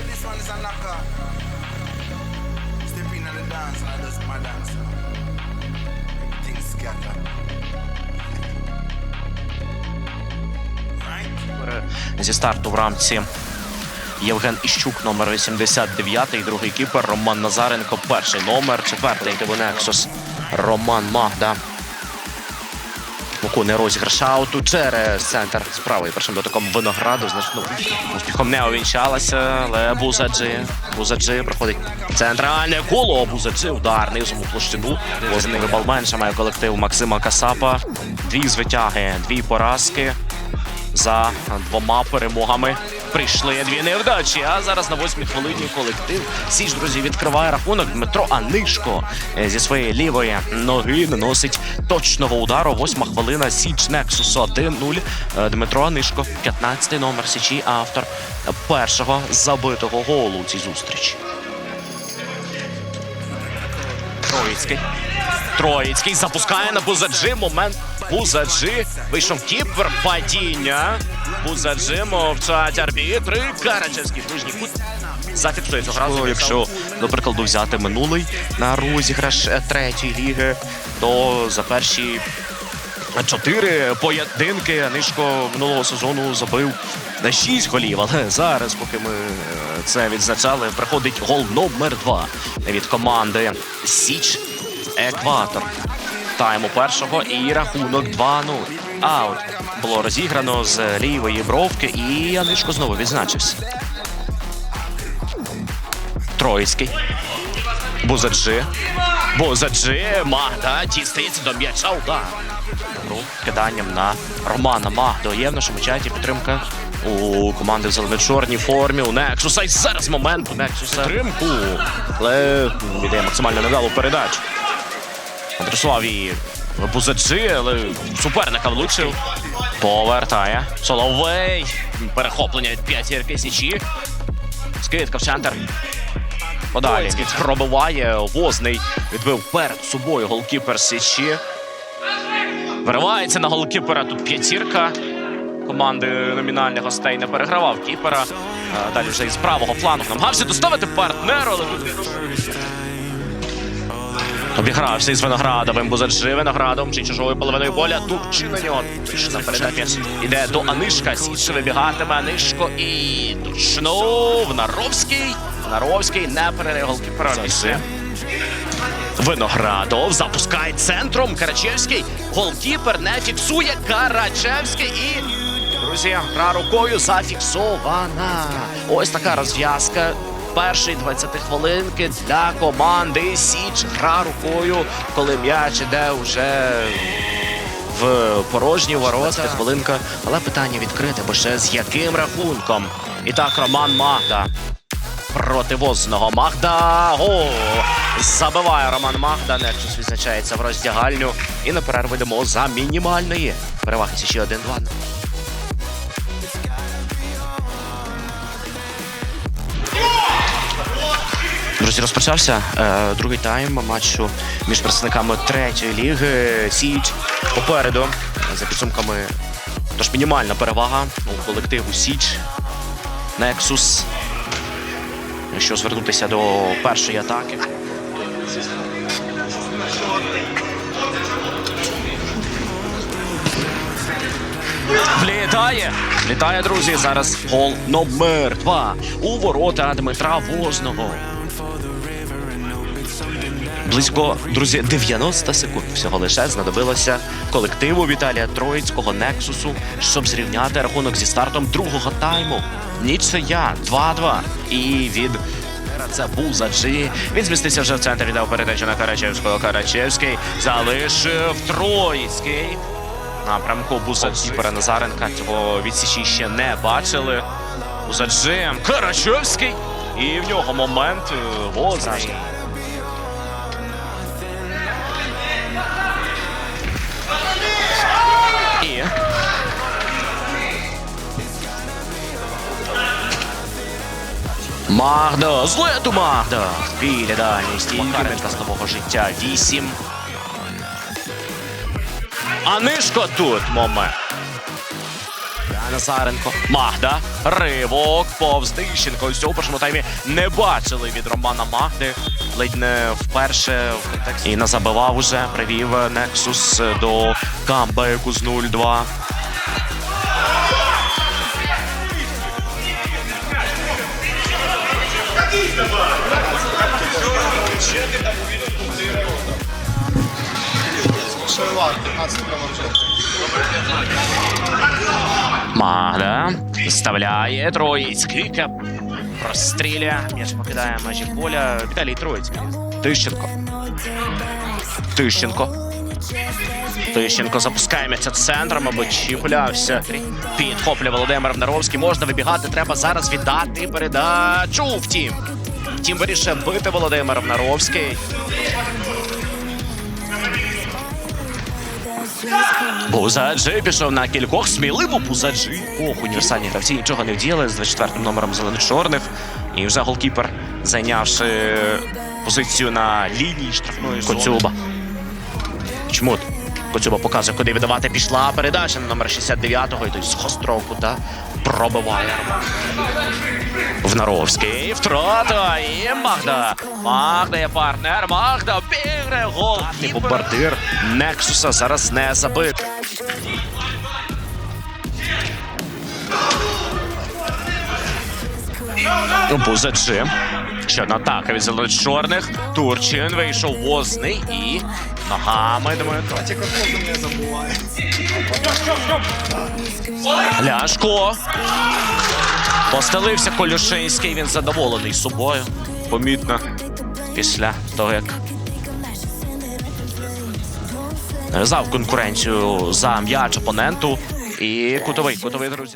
is a knocker. Step in on the dance and I just my dance. Everything scatter. Right? Зі старту в рамці Євген Іщук, номер 89, другий кіпер, Роман Назаренко, перший номер, четвертий Тиво Нексус, Роман Магда. Виконує розіграш ауту через центр з правої першим дотиком винограду. Значно успіхом не увінчалася, але Бузаджи. Бузаджи проходить центральне коло. Бузаджи удар низом у площину. Кожен бал менше має колектив Максима Касапа. Дві звитяги, дві поразки за двома перемогами. Прийшли дві невдачі. А зараз на восьмій хвилині колектив Січ, друзі, відкриває рахунок. Дмитро Анишко е, зі своєї лівої ноги наносить точного удару. Восьма хвилина. Січ Нексус 1-0. Е, Дмитро Анишко, 15-й номер Січі, автор першого забитого голу у цій зустрічі. Троїцький. Троїцький запускає на Бузаджи. Момент Бузаджи. Вийшов кіпер. Падіння. Бузаджи мовчать арбітри. Карачевський ближній кут. Зафіксує цього разу. Якщо, до прикладу, взяти минулий на розіграш е, третьої ліги, то за перші чотири поєдинки Нишко минулого сезону забив на шість голів. Але зараз, поки ми е, це відзначали, приходить гол номер два від команди Січ Екватор. Тайму першого і рахунок 2-0. Аут було розіграно з лівої бровки, і Анишко знову відзначився. Троїцький. Бузаджи. Бузаджи. Магда дістається до м'яча. Удар. Киданням на Романа Магду. Є в нашому чаті підтримка у команди в зелено-чорній формі. У Нексуса. І зараз момент у Нексуса. Підтримку. Але віддає максимально невдалу передачу. Адресував її Бузаджи, але суперника влучив. Повертає. Соловей. Перехоплення від п'ятірки Січі. Скидка в центр. Подалі пробиває. Возний відбив перед собою голкіпер Січі. Виривається на голкіпера. Тут п'ятірка. Команди номінальних гостей не перегравав кіпера. Далі вже із правого флангу намагався доставити партнеру, але тут Обігрався із Виноградовим, Бузаджи Виноградом чи чужою половиною поля. Тут на нього точна передача іде до Анишка. Січ вибігатиме Анишко і точнув Наровський. Наровський не перерив голкіпера. Виноградов запускає центром. Карачевський. Голкіпер не фіксує. Карачевський і. Друзі, гра рукою зафіксована. Ось така розв'язка. Першої 20 хвилинки для команди Січ гра рукою, коли м'яч іде вже в порожні ворота. Хвилинка, але питання відкрите, бо ще з яким рахунком? І так, Роман Магда проти возного Магда. Гол! Забиває Роман Магда. Нексус відзначається в роздягальню. І на перерву йдемо за мінімальної переваги. Ще 1-2. Друзі, розпочався е, другий тайм матчу між представниками третьої ліги. Січ попереду за підсумками. Тож мінімальна перевага у колективу Січ. Нексус. Якщо звернутися до першої атаки. Влітає! Влітає, друзі. Зараз гол номер два у ворота Дмитра Возного. Близько, друзі, 90 секунд всього лише знадобилося колективу Віталія Троїцького Нексусу, щоб зрівняти рахунок зі стартом другого тайму. Нічия 2-2. І від це Бузаджі. Він змістився вже в центр, віддав передачу на Карачевського. Карачевський залишив Троїцький. Напрямку Бузаджі Переназаренка. Цього відсічі ще не бачили. Бузаджі Карачевський. І в нього момент е, Возний. Магда, злету Магда! Біля дальність Макаренка з нового життя 8. Анишко тут момент. Назаренко. Магда. Ривок. Повз. Ось цього першому таймі не бачили від Романа Магди. Ледь не вперше в контексті. І не забивав уже. Привів Нексус до камбеку з 0-2. Магда вставляє Троїцький. Простріляє. М'яч покидає межі поля. Віталій Троїцький. Тищенко. Тищенко. Тищенко запускає м'яч центром, аби чіплявся. Підхоплює Володимир Наровський. Можна вибігати. Треба зараз віддати передачу. Втім. Втім, вирішив бити Володимир Наровський. Бузаджи пішов на кількох сміливо Бузаджи. Ох, універсальні гравці нічого не вдіяли з 24-м номером зелених-чорних. І вже голкіпер, зайнявши позицію на лінії штрафної зони. Коцюба. Чмут. Коцюба показує, куди віддавати. Пішла передача на номер 69-го. І той з гостроку та пробиває. В Наровський. Втрата. І Магда. Магда є партнер. Магда обіграє гол. І бомбардир Нексуса зараз не забит. Бузаджи. Ще одна атака від зеленочорних. Турчин вийшов возний і ногами Дмитро. Ляшко. Постелився Колюшинський, він задоволений собою. Помітно. Після того, як нав'язав конкуренцію за м'яч опоненту. І кутовий, кутовий, друзі.